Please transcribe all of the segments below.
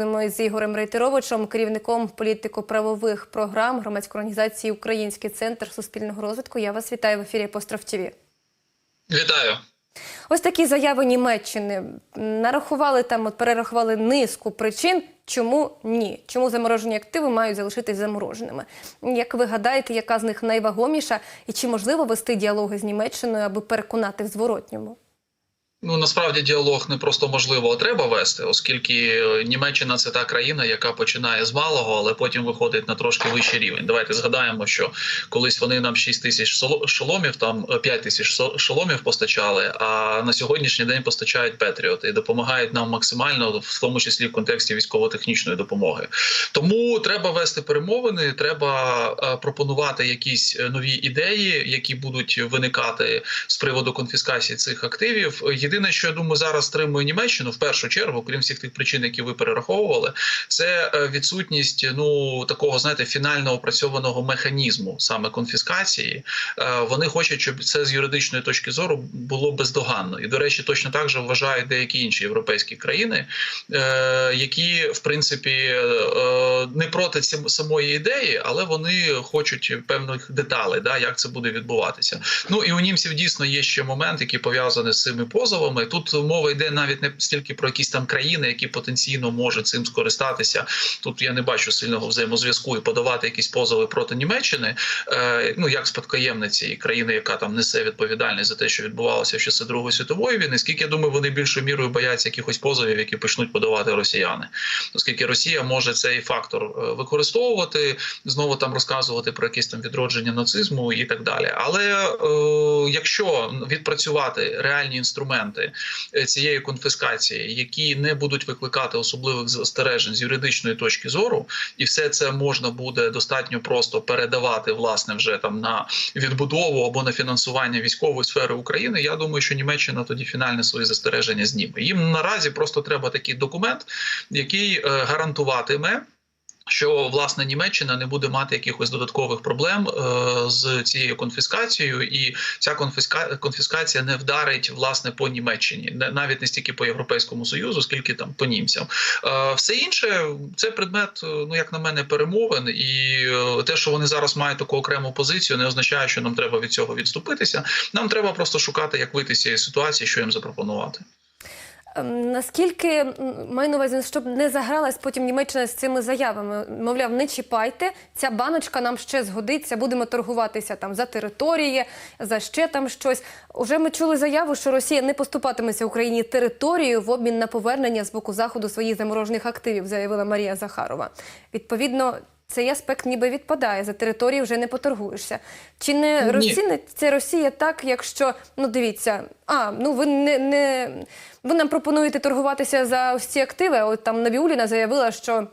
Ми з Ігорем Рейтеровичем, керівником політико-правових програм громадської організації Український центр суспільного розвитку. Я вас вітаю в ефірі Постров ТВ. Вітаю. Ось такі заяви Німеччини нарахували там, от перерахували низку причин, чому ні, чому заморожені активи мають залишитись замороженими. Як ви гадаєте, яка з них найвагоміша, і чи можливо вести діалоги з Німеччиною, аби переконати в зворотньому? Ну насправді діалог не просто можливо, а треба вести, оскільки Німеччина це та країна, яка починає з малого, але потім виходить на трошки вищий рівень. Давайте згадаємо, що колись вони нам 6 тисяч шоломів, там 5 тисяч шоломів постачали. А на сьогоднішній день постачають Петріоти і допомагають нам максимально, в тому числі в контексті військово-технічної допомоги. Тому треба вести перемовини, треба пропонувати якісь нові ідеї, які будуть виникати з приводу конфіскації цих активів. Єдине, що я думаю, зараз стримує Німеччину в першу чергу, крім всіх тих причин, які ви перераховували, це відсутність ну такого знаєте фінально опрацьованого механізму саме конфіскації. Вони хочуть, щоб це з юридичної точки зору було бездоганно. І до речі, точно так же вважають деякі інші європейські країни, які в принципі не проти самої ідеї, але вони хочуть певних деталей, да як це буде відбуватися. Ну і у німців дійсно є ще момент, який пов'язаний з цими позовами. Тут мова йде навіть не стільки про якісь там країни, які потенційно можуть цим скористатися. Тут я не бачу сильного взаємозв'язку і подавати якісь позови проти Німеччини. Е, ну як спадкоємниці і країни, яка там несе відповідальність за те, що відбувалося в часи Другої світової війни. Скільки я думаю, вони більшою мірою бояться якихось позовів, які почнуть подавати росіяни, оскільки Росія може цей фактор використовувати, знову там розказувати про якісь там відродження нацизму і так далі. Але е, якщо відпрацювати реальні інструменти цієї конфіскації, які не будуть викликати особливих застережень з юридичної точки зору, і все це можна буде достатньо просто передавати власне вже там на відбудову або на фінансування військової сфери України. Я думаю, що Німеччина тоді фінальне свої застереження зніме. Їм наразі просто треба такий документ, який гарантуватиме. Що власне Німеччина не буде мати якихось додаткових проблем е, з цією конфіскацією, і ця конфіска... конфіскація не вдарить власне по Німеччині, навіть не стільки по європейському союзу, скільки там по німцям. Е, все інше це предмет, ну як на мене, перемовин, і е, те, що вони зараз мають таку окрему позицію, не означає, що нам треба від цього відступитися. Нам треба просто шукати, як вийти з цієї ситуації, що їм запропонувати. Наскільки маю на увазі, щоб не загралась потім Німеччина з цими заявами? Мовляв, не чіпайте, ця баночка нам ще згодиться, будемо торгуватися там за території, за ще там щось. Уже ми чули заяву, що Росія не поступатиметься Україні територією в обмін на повернення з боку заходу своїх заморожених активів, заявила Марія Захарова. Відповідно. Цей аспект ніби відпадає за територію, вже не поторгуєшся. Чи не розціниться Росія так, якщо ну дивіться, а ну ви не не ви нам пропонуєте торгуватися за ось ці активи? От там Набіуліна заявила, що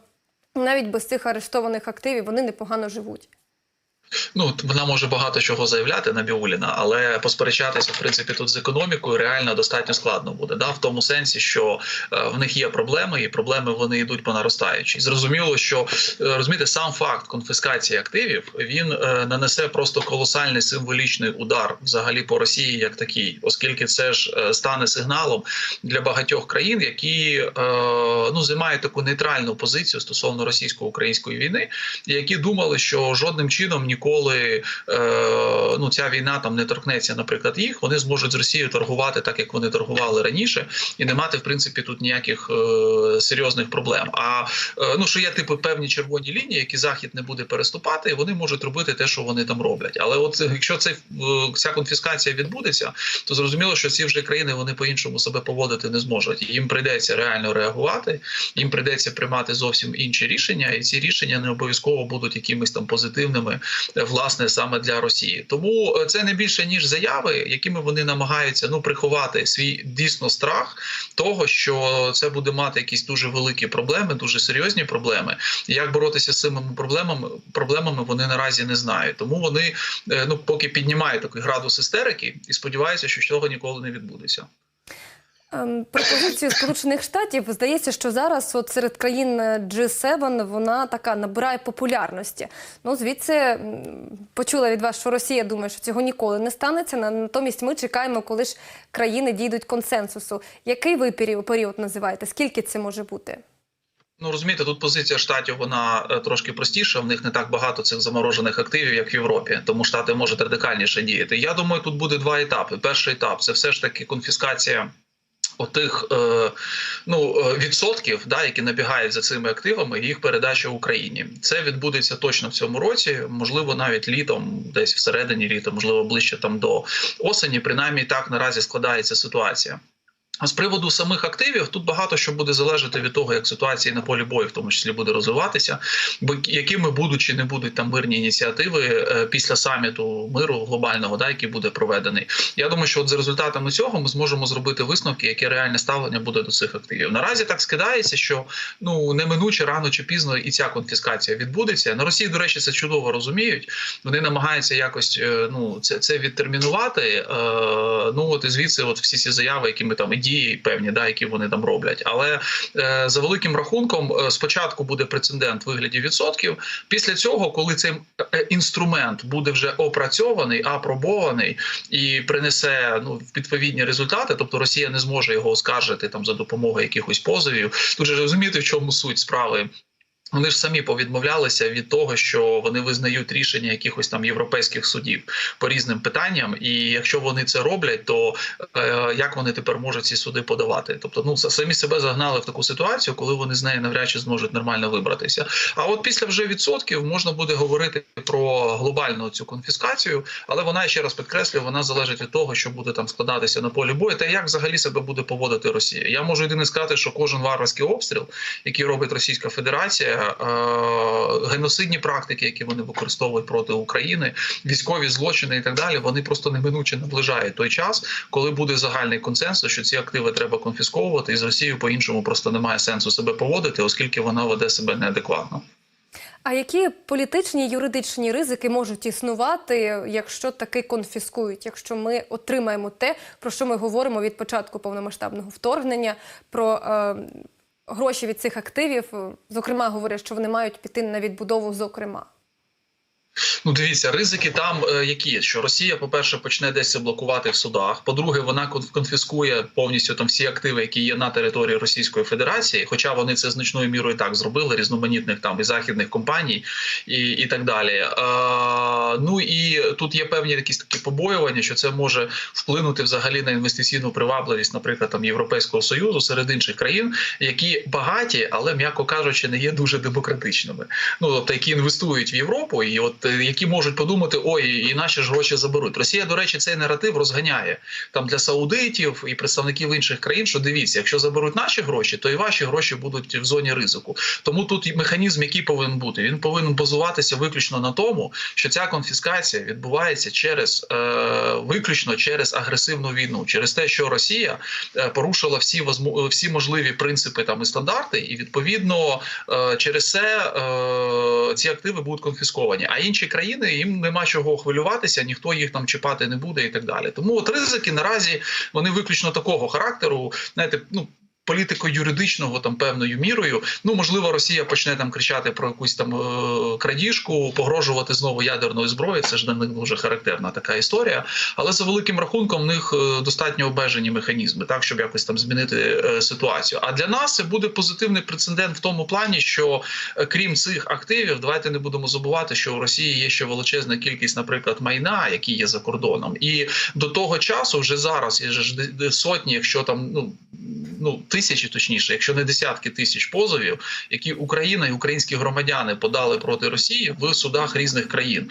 навіть без цих арештованих активів вони непогано живуть. Ну вона може багато чого заявляти на Біуліна, але посперечатися в принципі тут з економікою реально достатньо складно буде. Да, в тому сенсі, що е, в них є проблеми, і проблеми вони йдуть по наростаючій. Зрозуміло, що е, розумієте, сам факт конфіскації активів він е, нанесе просто колосальний символічний удар взагалі по Росії, як такій, оскільки це ж стане сигналом для багатьох країн, які ну займають таку нейтральну позицію стосовно російсько-української війни, які думали, що жодним чином ніколи е, ну ця війна там не торкнеться, наприклад, їх вони зможуть з Росією торгувати так, як вони торгували раніше, і не мати в принципі тут ніяких е, серйозних проблем. А е, ну що є типу певні червоні лінії, які захід не буде переступати, і вони можуть робити те, що вони там роблять. Але от якщо цей ця конфіскація відбудеться, то зрозуміло, що ці вже країни вони по іншому себе поводити не зможуть. Їм прийдеться реально реагувати, їм прийдеться приймати зовсім інші рішення, і ці рішення не обов'язково будуть якимись там позитивними власне саме для Росії. Тому це не більше ніж заяви, якими вони намагаються ну приховати свій дійсно страх того, що це буде мати якісь дуже великі проблеми, дуже серйозні проблеми. Як боротися з цими проблемами проблемами вони наразі не знають. Тому вони ну поки піднімають такий градус істерики і сподіваються, що цього ніколи не відбудеться. Пропозицію Сполучених Штатів здається, що зараз от серед країн G7 вона така набирає популярності. Ну звідси почула від вас, що Росія думає, що цього ніколи не станеться. Натомість ми чекаємо, коли ж країни дійдуть консенсусу. Який ви період називаєте? Скільки це може бути? Ну розумієте, тут позиція штатів вона е, трошки простіша. В них не так багато цих заморожених активів, як в Європі. Тому штати можуть радикальніше діяти. Я думаю, тут буде два етапи. Перший етап це все ж таки конфіскація. Отих е, ну е, відсотків, да, які набігають за цими активами, їх передача Україні. Це відбудеться точно в цьому році, можливо, навіть літом, десь всередині літа, можливо, ближче там до осені. Принаймні так наразі складається ситуація. З приводу самих активів тут багато що буде залежати від того, як ситуація на полі бою, в тому числі буде розвиватися, бо якими будуть чи не будуть там мирні ініціативи е, після саміту миру глобального, да, який буде проведений. Я думаю, що от за результатами цього ми зможемо зробити висновки, яке реальне ставлення буде до цих активів. Наразі так скидається, що ну неминуче рано чи пізно і ця конфіскація відбудеться. На Росії, до речі, це чудово розуміють. Вони намагаються якось е, ну це, це відтермінувати. Е, ну от і звідси, от всі ці заяви, які ми там дії певні, да, які вони там роблять. Але е, за великим рахунком, е, спочатку буде прецедент в вигляді відсотків. Після цього, коли цей е, інструмент буде вже опрацьований, апробований і принесе ну відповідні результати, тобто Росія не зможе його оскаржити там за допомогою якихось позовів. Тут же розумієте, в чому суть справи. Вони ж самі повідмовлялися від того, що вони визнають рішення якихось там європейських судів по різним питанням. І якщо вони це роблять, то е, як вони тепер можуть ці суди подавати? Тобто, ну самі себе загнали в таку ситуацію, коли вони з неї навряд чи зможуть нормально вибратися. А от після вже відсотків можна буде говорити про глобальну цю конфіскацію, але вона ще раз підкреслюю, вона залежить від того, що буде там складатися на полі бою, та як взагалі себе буде поводити Росія. Я можу єдине сказати, що кожен варварський обстріл, який робить Російська Федерація, геноцидні практики, які вони використовують проти України, військові злочини і так далі, вони просто неминуче наближають той час, коли буде загальний консенсус, що ці активи треба конфісковувати, і з Росією по іншому просто немає сенсу себе поводити, оскільки вона веде себе неадекватно. А які політичні юридичні ризики можуть існувати, якщо таки конфіскують, якщо ми отримаємо те, про що ми говоримо від початку повномасштабного вторгнення, про е, гроші від цих активів, зокрема, говорять, що вони мають піти на відбудову, зокрема. Ну, дивіться, ризики там е, які що Росія, по перше, почне десь блокувати в судах. По-друге, вона кон- конфіскує повністю там всі активи, які є на території Російської Федерації. Хоча вони це значною мірою так зробили, різноманітних там і західних компаній, і, і так далі. Е, ну і тут є певні якісь такі побоювання, що це може вплинути взагалі на інвестиційну привабливість, наприклад, там Європейського союзу серед інших країн, які багаті, але м'яко кажучи, не є дуже демократичними. Ну тобто, які інвестують в Європу, і от е, які можуть подумати, ой, і наші ж гроші заберуть. Росія, до речі, цей наратив розганяє там для саудитів і представників інших країн. Що дивіться, якщо заберуть наші гроші, то і ваші гроші будуть в зоні ризику. Тому тут механізм, який повинен бути, він повинен базуватися виключно на тому, що ця конфіскація відбувається через е, виключно через агресивну війну, через те, що Росія е, порушила всі возму- всі можливі принципи там і стандарти, і відповідно е, через це е, ці активи будуть конфісковані. А інші країни їм нема чого хвилюватися, ніхто їх там чіпати не буде і так далі. Тому от ризики наразі вони виключно такого характеру. Знаєте, ну. Політико-юридичного там певною мірою, ну можливо, Росія почне там кричати про якусь там е- крадіжку, погрожувати знову ядерною зброєю. Це ж для них дуже характерна така історія. Але за великим рахунком в них е, достатньо обмежені механізми, так щоб якось там змінити е, ситуацію. А для нас це буде позитивний прецедент в тому плані, що крім цих активів, давайте не будемо забувати, що у Росії є ще величезна кількість, наприклад, майна, які є за кордоном, і до того часу вже зараз є ж сотні, якщо там ну. Ну, тисячі, точніше, якщо не десятки тисяч позовів, які Україна і українські громадяни подали проти Росії в судах різних країн,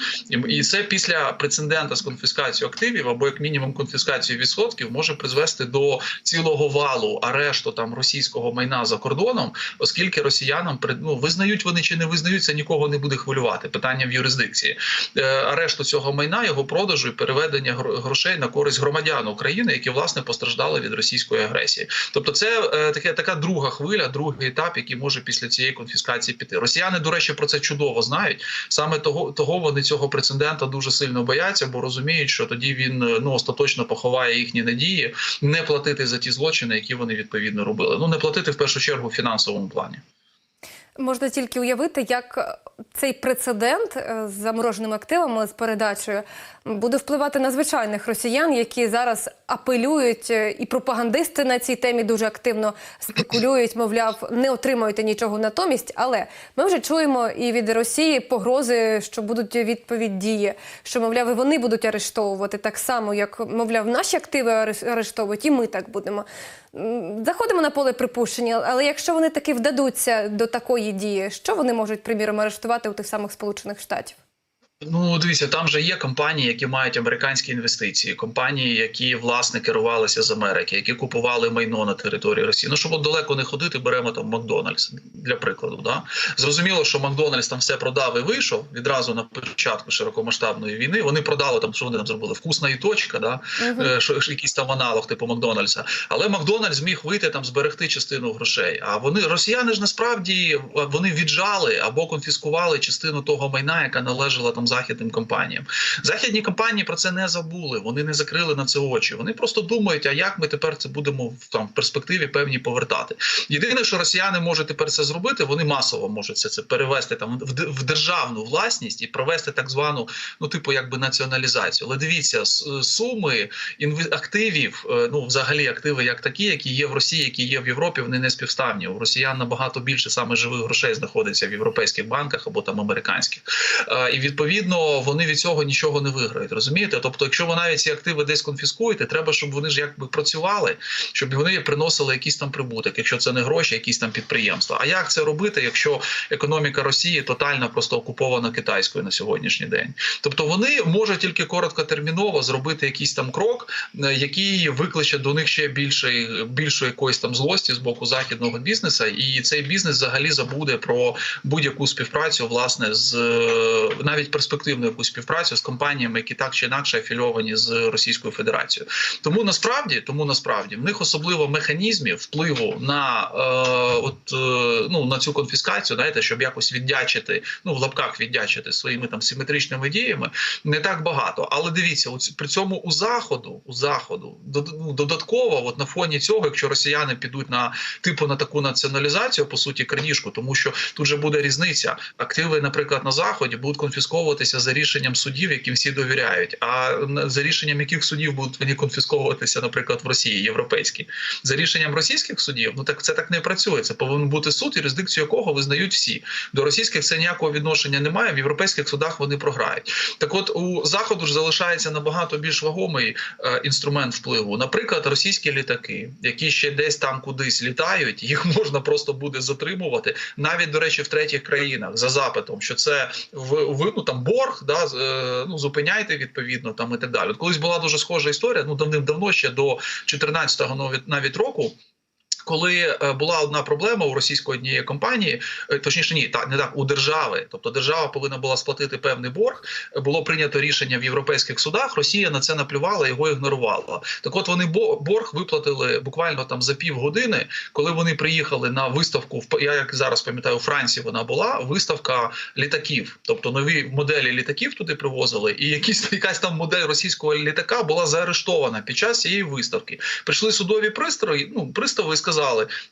і, це після прецедента з конфіскацією активів або як мінімум конфіскацією відсотків може призвести до цілого валу арешту там російського майна за кордоном, оскільки росіянам ну, визнають вони чи не визнають, це нікого не буде хвилювати. Питання в юрисдикції Е, арешту цього майна, його продажу і переведення гро- грошей на користь громадян України, які власне постраждали від російської агресії. Тобто, це таке така друга хвиля, другий етап, який може після цієї конфіскації піти. Росіяни, до речі, про це чудово знають. Саме того, того вони цього прецедента дуже сильно бояться, бо розуміють, що тоді він е, ну остаточно поховає їхні надії не платити за ті злочини, які вони відповідно робили. Ну не платити в першу чергу в фінансовому плані. Можна тільки уявити, як е, цей прецедент е, з замороженими активами з передачею буде впливати на звичайних росіян, які зараз апелюють, е, і пропагандисти на цій темі дуже активно спекулюють, мовляв, не отримуєте нічого натомість. Але ми вже чуємо і від Росії погрози, що будуть відповідь дії, що мовляв, вони будуть арештовувати так само, як мовляв, наші активи ареш- арештовують, і ми так будемо. Заходимо на поле припущення, але якщо вони таки вдадуться до такої дії, що вони можуть, приміром, арештувати у тих самих Сполучених Штатів? Ну, дивіться, там же є компанії, які мають американські інвестиції, компанії, які власне керувалися з Америки, які купували майно на території Росії. Ну щоб от далеко не ходити, беремо там Макдональдс для прикладу. Да? Зрозуміло, що Макдональдс там все продав і вийшов відразу на початку широкомасштабної війни. Вони продали там, що вони там зробили вкусна і точка, да? Е, що, якийсь там аналог типу Макдональдса. Але Макдональдс зміг вийти там зберегти частину грошей. А вони росіяни ж насправді вони віджали або конфіскували частину того майна, яка належала там західним компаніям. Західні компанії про це не забули. Вони не закрили на це очі. Вони просто думають, а як ми тепер це будемо в там в перспективі певні повертати. Єдине, що росіяни можуть тепер це зробити, вони масово можуть це, це перевести там в, державну власність і провести так звану, ну типу, якби націоналізацію. Але дивіться, суми інве- активів, е, ну взагалі активи як такі, які є в Росії, які є в Європі, вони не співставні. У росіян набагато більше саме живих грошей знаходиться в європейських банках або там американських. Е, І відповідно вони від цього нічого не виграють. Розумієте? Тобто, якщо ви навіть ці активи десь конфіскуєте, треба, щоб вони ж якби працювали, щоб вони приносили якийсь там прибуток, якщо це не гроші, якісь там підприємства. А як це робити, якщо економіка Росії тотально просто окупована китайською на сьогоднішній день? Тобто вони можуть тільки короткотерміново зробити якийсь там крок, е, який викличе до них ще більше більшої якоїсь там злості з боку західного бізнесу, і цей бізнес взагалі забуде про будь-яку співпрацю, власне, з е, навіть перспективну якусь співпрацю з компаніями, які так чи інакше афільовані з Російською Федерацією. Тому насправді, тому насправді в них особливо механізмів впливу на е, от е, ну на цю конфіскацію, знаєте, щоб якось віддячити, ну в лапках віддячити своїми там симетричними діями, не так багато. Але дивіться, у при цьому у заходу, у заходу ну, додатково, от на фоні цього, якщо росіяни підуть на типу на таку націоналізацію, по суті, крадіжку, тому що тут же буде різниця. Активи, наприклад, на заході будуть конфісковуватися за рішенням судів, яким всі довіряють. А за рішенням яких судів будуть вони конфісковуватися, наприклад, в Росії, європейські, за рішенням російських судів, ну так це так не працює. Це повинен бути суд, юрисдикцію якого визнають всі. До російських це ніякого відношення немає. В європейських судах вони програють. Так, от у заходу ж залишається набагато більш вагомий е, інструмент впливу. Наприклад, російські літаки, які ще десь там кудись літають, їх можна просто буде затримувати, навіть до речі, в третіх країнах за запитом, що це в, ну, там борг, да е, ну зупиняйте відповідно там і так далі. От колись була дуже схожа історія. Ну давним-давно ще до 14-го навіть навіть року. Коли е, була одна проблема у російської однієї компанії, е, точніше, ні, так не так у держави, тобто держава повинна була сплатити певний борг. Було прийнято рішення в європейських судах. Росія на це наплювала, його ігнорувала. Так, от вони борг виплатили буквально там за півгодини, коли вони приїхали на виставку. я як зараз пам'ятаю, у Франції вона була виставка літаків, тобто нові моделі літаків туди привозили, і якісь якась там модель російського літака була заарештована під час цієї виставки. Прийшли судові пристрої, ну пристави і сказали,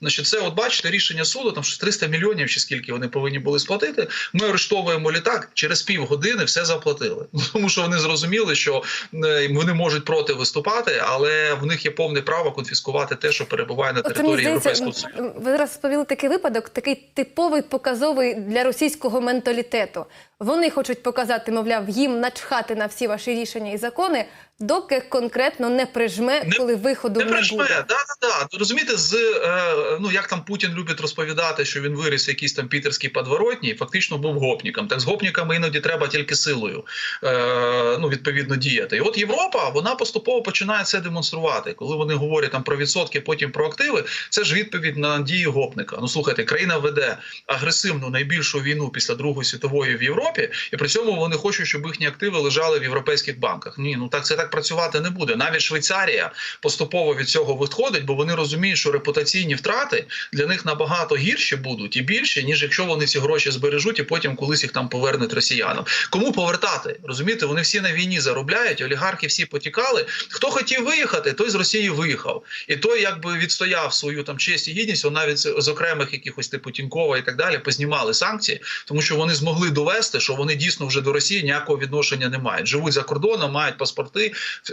значить, це от бачите рішення суду, там щось 300 мільйонів чи скільки вони повинні були сплатити. Ми арештовуємо літак через півгодини, все заплатили. Ну, Тому що вони зрозуміли, що е, вони можуть проти виступати, але в них є повне право конфіскувати те, що перебуває на території здається, Європейського Союзу. ви зараз розповіли такий випадок, такий типовий показовий для російського менталітету. Вони хочуть показати, мовляв, їм начхати на всі ваші рішення і закони, доки конкретно не прижме, Не- коли виходу Не не, прижме, буде. да, да, да. Розумієте, з е, ну як там Путін любить розповідати, що він виріс якийсь там пітерський подворотній, фактично був гопніком. Так з гопніками іноді треба тільки силою е, ну, відповідно діяти. І от Європа вона поступово починає це демонструвати. Коли вони говорять там про відсотки, потім про активи, це ж відповідь на дії гопника. Ну слухайте, країна веде агресивну найбільшу війну після Другої світової в Європі, і при цьому вони хочуть, щоб їхні активи лежали в європейських банках. Ні, ну так це так працювати не буде. Навіть Швейцарія поступово від цього виходить, бо вони розуміють, що репутаційні втрати для них набагато гірші будуть і більші, ніж якщо вони ці гроші збережуть і потім колись їх там повернуть росіянам. Кому повертати? Розумієте, вони всі на війні заробляють, олігархи всі потікали. Хто хотів виїхати, той з Росії виїхав. І той, якби відстояв свою там честь і гідність, он навіть з окремих якихось типу Тінькова і так далі, познімали санкції, тому що вони змогли довести, що вони дійсно вже до Росії ніякого відношення не мають. Живуть за кордоном, мають паспорти,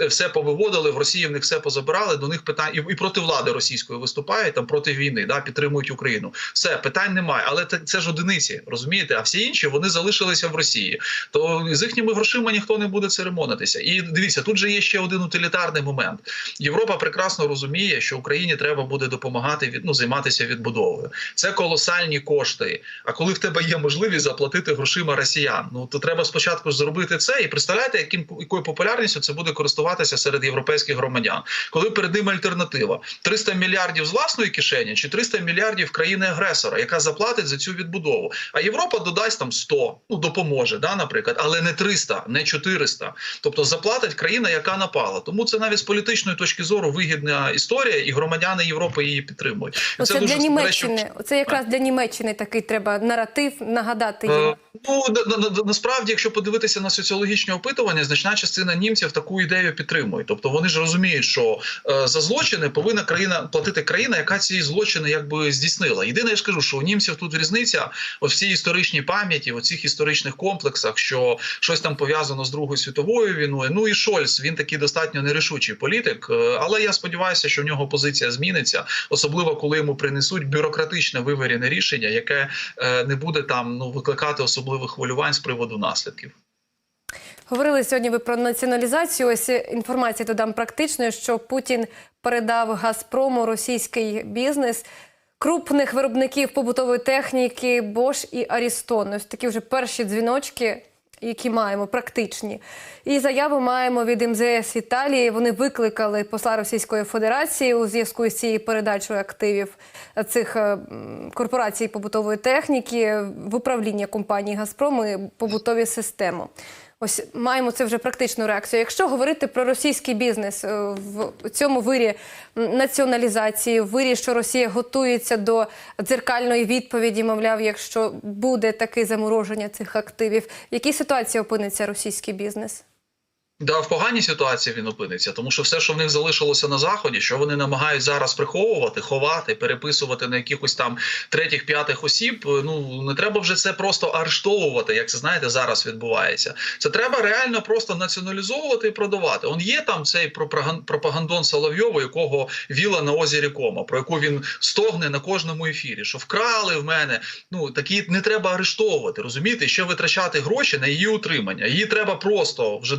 все повиводили. В Росії в них все позабирали. До них питань і, і проти влади російської виступають там проти війни, да підтримують Україну. Все питань немає, але це, це ж одиниці, розумієте? А всі інші вони залишилися в Росії. То з їхніми грошима ніхто не буде церемонитися. І дивіться, тут же є ще один утилітарний момент. Європа прекрасно розуміє, що Україні треба буде допомагати від ну займатися відбудовою. Це колосальні кошти. А коли в тебе є можливість заплатити грошима росіян, ну то треба спочатку зробити це. І представляєте, яким якою популярністю це буде користуватися серед європейських громадян, коли перед ними альтернатива: 300 мільярдів з власної кишені чи 300 мільярдів країни-агресора, яка заплатить за цю відбудову. А Європа додасть там 100, ну допоможе, да, наприклад, але не 300, не 400. Тобто заплатить країна, яка напала. Тому це навіть з політичної точки зору вигідна історія, і громадяни Європи її підтримують. І Оце дуже, для Німеччини. Це якраз для Німеччини такий треба наратив нагадати їм. Е, Ну на, на, на- насправді, якщо подивитися на соціологічні опитування, значна частина німців таку ідею підтримує. Тобто вони ж розуміють, що е, за злочини повинна країна платити країна, яка ці злочини якби здійснила. Єдине, я ж кажу, що у німців тут різниця ось в цій історичній пам'яті, в цих історичних комплексах, що щось там пов'язано з Другою світовою війною. Ну і Шольц він такий достатньо нерішучий політик. е, Але я сподіваюся, що в нього позиція зміниться, особливо коли йому принесуть бюрократичне вивірене рішення, яке е, не буде там ну викликати особливих хвилювань з приводу наслідків. Говорили сьогодні ви про націоналізацію. Ось інформація додам практичною, що Путін передав Газпрому російський бізнес крупних виробників побутової техніки Bosch і Ariston. Ось такі вже перші дзвіночки. Які маємо практичні, і заяву маємо від МЗС Італії. Вони викликали посла Російської Федерації у зв'язку з цією передачою активів цих е, корпорацій побутової техніки в управління компанії Газпром і побутові системи. Ось маємо це вже практичну реакцію. Якщо говорити про російський бізнес е, в цьому вирі націоналізації, вирі, що Росія готується до дзеркальної відповіді, мовляв, якщо буде таке замороження цих активів, в якій ситуації опиниться російський бізнес? Да, в поганій ситуації він опиниться, тому що все, що в них залишилося на заході, що вони намагають зараз приховувати, ховати, переписувати на якихось там третіх, п'ятих осіб. Ну не треба вже це просто арештовувати, як це знаєте, зараз відбувається. Це треба реально просто націоналізовувати і продавати. Он є там цей пропаган- пропагандон Соловйова, якого віла на озері Кома, про яку він стогне на кожному ефірі, що вкрали в мене. Ну такі не треба арештовувати, розумієте, ще витрачати гроші на її утримання. Її треба просто вже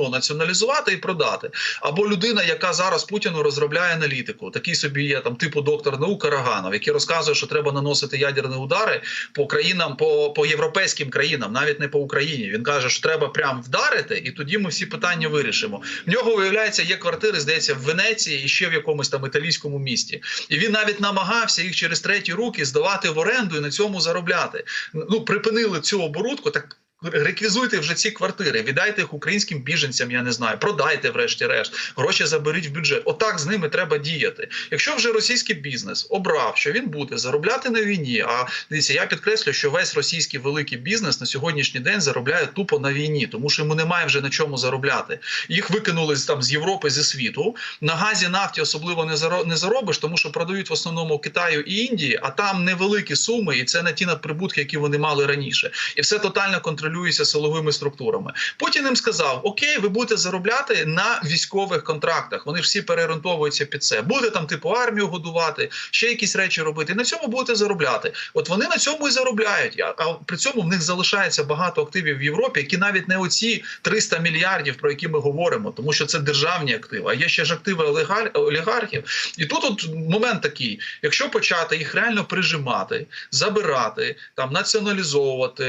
давним-давно націоналізувати і продати. Або людина, яка зараз Путіну розробляє аналітику, такий собі є там типу доктор наук Караганов, який розказує, що треба наносити ядерні удари по країнам, по, по європейським країнам, навіть не по Україні. Він каже, що треба прям вдарити, і тоді ми всі питання вирішимо. В нього виявляється, є квартири, здається, в Венеції і ще в якомусь там італійському місті. І він навіть намагався їх через треті руки здавати в оренду і на цьому заробляти. Ну припинили цю оборудку, так. Реквізуйте вже ці квартири, віддайте їх українським біженцям. Я не знаю, продайте, врешті-решт, гроші заберіть в бюджет. Отак з ними треба діяти. Якщо вже російський бізнес обрав, що він буде заробляти на війні. А дивіться, я підкреслю, що весь російський великий бізнес на сьогоднішній день заробляє тупо на війні, тому що йому немає вже на чому заробляти. Їх викинули там з Європи зі світу. На газі нафті особливо не заробиш, тому що продають в основному Китаю і Індії, а там невеликі суми, і це не ті надприбутки, які вони мали раніше. І все тотально контролюється силовими структурами. Путін їм сказав: Окей, ви будете заробляти на військових контрактах. Вони ж всі переорієнтовуються під це. Буде там типу армію годувати, ще якісь речі робити. На цьому будете заробляти. От вони на цьому і заробляють. А, при цьому в них залишається багато активів в Європі, які навіть не оці 300 мільярдів, про які ми говоримо, тому що це державні активи. А є ще ж активи олігар- олігархів. І тут от момент такий: якщо почати їх реально прижимати, забирати, там націоналізовувати,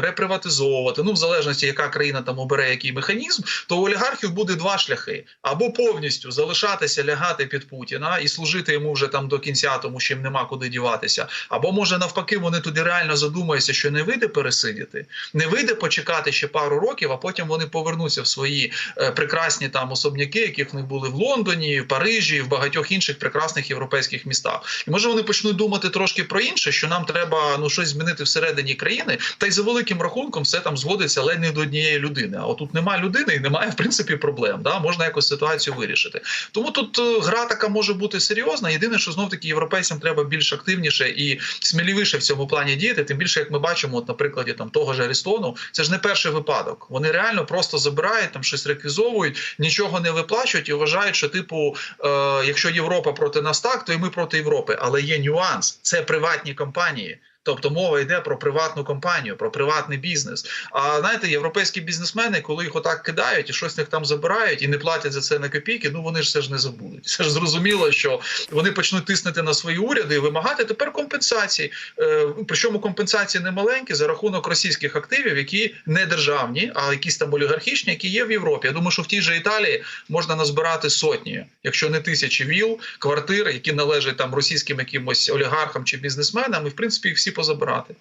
реприватизувати. Приватизовувати. Ну, в залежності, яка країна там обере який механізм, то у олігархів буде два шляхи: або повністю залишатися, лягати під Путіна і служити йому вже там до кінця, тому що їм нема куди діватися. Або може навпаки, вони туди реально задумаються, що не вийде пересидіти, не вийде почекати ще пару років, а потім вони повернуться в свої е, прекрасні там особняки, яких них були в Лондоні, в Парижі, в багатьох інших прекрасних європейських містах. І може вони почнуть думати трошки про інше, що нам треба ну щось змінити всередині країни, та й за великим рахунком все там зводиться ледь не до однієї людини. А отут немає людини і немає в принципі проблем. Да? Можна якось ситуацію вирішити. Тому тут е, гра така може бути серйозна. Єдине, що знов таки європейцям треба більш активніше і сміливіше в цьому плані діяти. Тим більше, як ми бачимо, от на прикладі там того ж Арістону, це ж не перший випадок. Вони реально просто забирають там щось реквізовують, нічого не виплачують і вважають, що типу, е, якщо Європа проти нас так, то і ми проти Європи. Але є нюанс: це приватні компанії. Тобто мова йде про приватну компанію, про приватний бізнес. А знаєте, європейські бізнесмени, коли їх отак кидають і щось них там забирають і не платять за це на копійки, ну вони ж це ж не забудуть. Це ж зрозуміло, що вони почнуть тиснути на свої уряди і вимагати тепер компенсацій. Е, причому компенсації не маленькі за рахунок російських активів, які не державні, а якісь там олігархічні, які є в Європі. Я думаю, що в тій же Італії можна назбирати сотні, якщо не тисячі віл, квартир, які належать там російським якимось олігархам чи бізнесменам, і в принципі всі позабирати.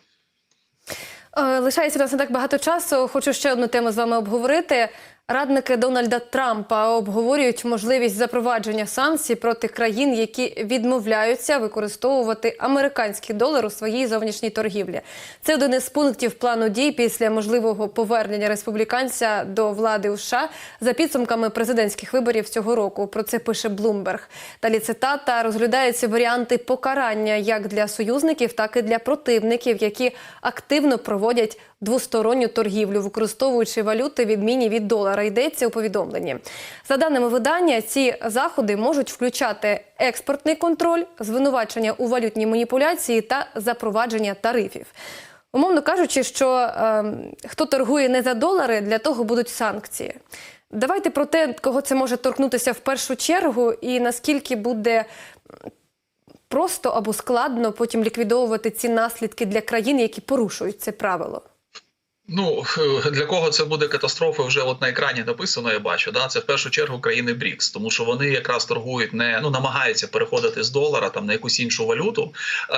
Е, Лишається у нас не так багато часу. Хочу ще одну тему з вами обговорити. Радники Дональда Трампа обговорюють можливість запровадження санкцій проти країн, які відмовляються використовувати американський долар у своїй зовнішній торгівлі. Це один із пунктів плану дій після можливого повернення республіканця до влади у США за підсумками президентських виборів цього року. Про це пише Блумберг. Далі цитата розглядаються варіанти покарання як для союзників, так і для противників, які активно проводять двосторонню торгівлю, використовуючи валюти відмінні від долара. Йдеться у повідомленні. За даними видання, ці заходи можуть включати експортний контроль, звинувачення у валютній маніпуляції та запровадження тарифів. Умовно кажучи, що е, хто торгує не за долари, для того будуть санкції. Давайте про те, кого це може торкнутися в першу чергу, і наскільки буде просто або складно потім ліквідовувати ці наслідки для країн, які порушують це правило. Ну для кого це буде катастрофа? Вже от на екрані написано. Я бачу. Да, це в першу чергу країни БРІКС, тому що вони якраз торгують не ну намагаються переходити з долара там на якусь іншу валюту.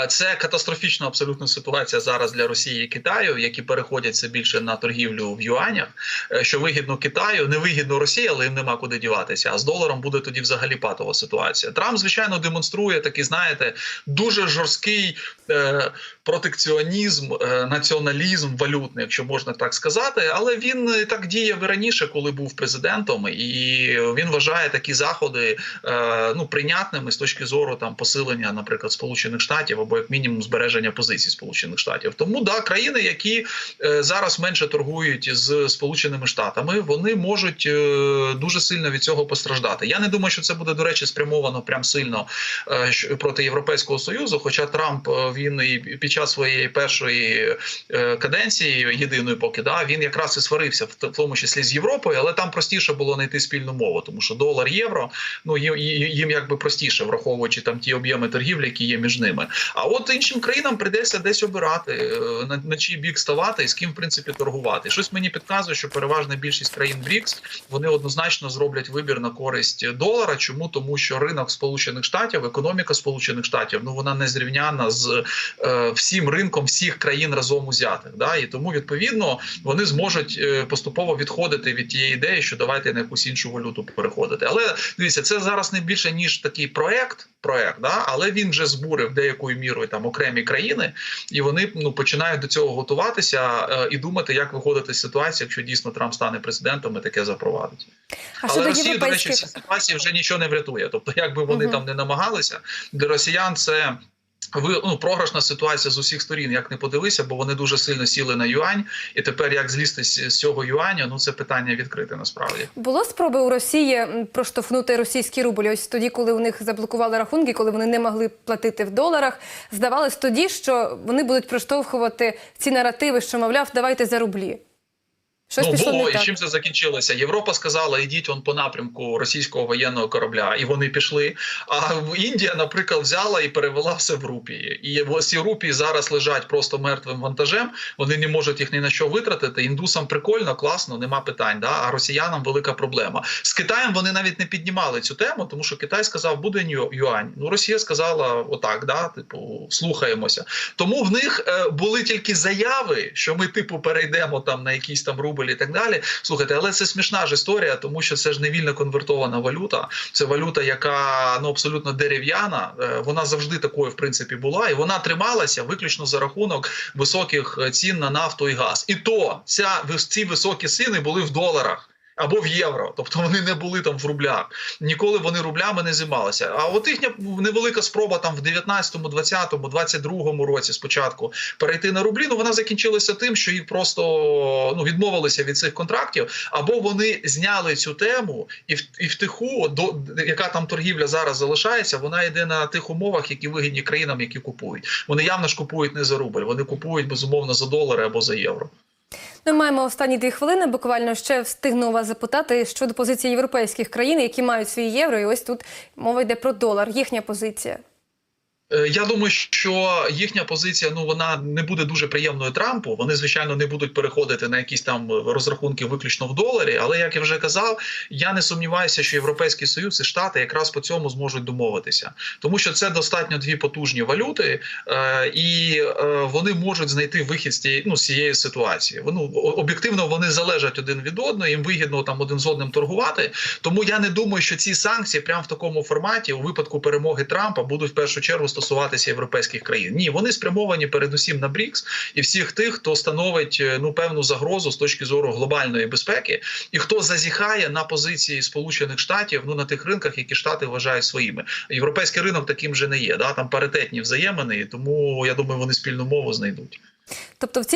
Це катастрофічна абсолютно ситуація зараз для Росії і Китаю, які переходять все більше на торгівлю в юанях. е, Що вигідно Китаю, не вигідно Росії, але їм нема куди діватися. А з доларом буде тоді взагалі патова ситуація. Трамп, звичайно, демонструє такий, знаєте, дуже жорсткий е, протекціонізм, е, націоналізм валютний, якщо можна так сказати. Але він так діяв раніше, коли був президентом, і він вважає такі заходи е, ну прийнятними з точки зору там посилення, наприклад, Сполучених Штатів або як мінімум збереження позицій Сполучених Штатів. Тому да, країни, які е, зараз менше торгують з Сполученими Штатами, вони можуть е, дуже сильно від цього постраждати. Я не думаю, що це буде до речі спрямовано прям сильно е, проти Європейського союзу. Хоча Трамп е, він і під час своєї першої е, каденції єдиної поки да він якраз і сварився в тому числі з Європою, але там простіше було знайти спільну мову, тому що долар євро ну їм якби простіше, враховуючи там ті об'єми торгівлі, які є між ними. А от іншим країнам прийдеться десь обирати е, на, на чий бік ставати і з ким в принципі торгувати. Щось мені підказує, що переважна більшість країн БРІКС вони однозначно зроблять вибір на користь долара. Чому тому, що ринок Сполучених Штатів, економіка Сполучених Штатів, ну вона не зрівняна з е, всім ринком всіх країн разом узятих. Да? І тому відповідно вони зможуть е, поступово відходити від тієї ідеї, що давайте на якусь іншу валюту переходити. Але дивіться, це зараз не більше ніж такий проект, проект, да? але він вже збурив деякою мірою там окремі країни, і вони ну починають до цього готуватися е, і думати, як виходити з ситуації, якщо дійсно Трамп стане президентом і таке запровадить. А Але Росію, до речі, в цій ситуації вже нічого не врятує. Тобто, як би вони Мгм. там не намагалися, для росіян це. Ви ну програшна ситуація з усіх сторін, як не подивися, бо вони дуже сильно сіли на юань, і тепер як злізти з цього юаня, ну це питання відкрите насправді. було спроби у Росії проштовхнути російські рублі. Ось тоді, коли у них заблокували рахунки, коли вони не могли платити в доларах, здавалось тоді, що вони будуть проштовхувати ці наративи, що мовляв, давайте за рублі. Щось ну, пішло було, не і чим це закінчилося? Європа сказала, ідіть он по напрямку російського воєнного корабля, і вони пішли. А Індія, наприклад, взяла і перевела все в рупії. І ось ці рупії зараз лежать просто мертвим вантажем. Вони не можуть їх ні на що витратити. Індусам прикольно, класно, нема питань. Да? А росіянам велика проблема. З Китаєм вони навіть не піднімали цю тему, тому що Китай сказав, буде юань. Ну Росія сказала отак, да, типу, слухаємося. Тому в них е, були тільки заяви, що ми, типу, перейдемо там на якийсь там рубль і так далі. Слухайте, але це смішна ж історія, тому що це ж не вільно конвертована валюта. Це валюта, яка ну абсолютно дерев'яна. Е, Вона завжди такою, в принципі, була, і вона трималася виключно за рахунок високих е, цін на нафту і газ. І то ця ці високі ціни були в доларах. Або в євро, тобто вони не були там в рублях. Ніколи вони рублями не займалися. А от їхня невелика спроба там в 19-му, 20-му, 22-му році спочатку перейти на рублі. Ну вона закінчилася тим, що їх просто ну відмовилися від цих контрактів, або вони зняли цю тему і в і втиху, до яка там торгівля зараз залишається, вона йде на тих умовах, які вигідні країнам, які купують. Вони явно ж купують не за рубль, вони купують безумовно за долари або за євро. Ми маємо останні дві хвилини. Буквально ще встигну вас запитати щодо позиції європейських країн, які мають свої євро. І ось тут мова йде про долар. Їхня позиція. Е, Я думаю, що їхня позиція ну вона не буде дуже приємною Трампу. Вони звичайно не будуть переходити на якісь там розрахунки виключно в доларі. Але як я вже казав, я не сумніваюся, що європейський союз і штати якраз по цьому зможуть домовитися, тому що це достатньо дві потужні валюти, е, і е, вони можуть знайти вихід з цієї ну цієї ситуації. Вони об'єктивно вони залежать один від одного. Їм вигідно там один з одним торгувати. Тому я не думаю, що ці санкції прямо в такому форматі у випадку перемоги Трампа будуть в першу чергу стосуватися європейських країн. Ні, вони спрямовані передусім на БРІКС і всіх тих, хто становить е, ну певну загрозу з точки зору глобальної безпеки, і хто зазіхає на позиції Сполучених Штатів ну на тих ринках, які штати вважають своїми. Європейський ринок таким же не є. Да там паритетні взаємини, тому я думаю, вони спільну мову знайдуть. Тобто в цій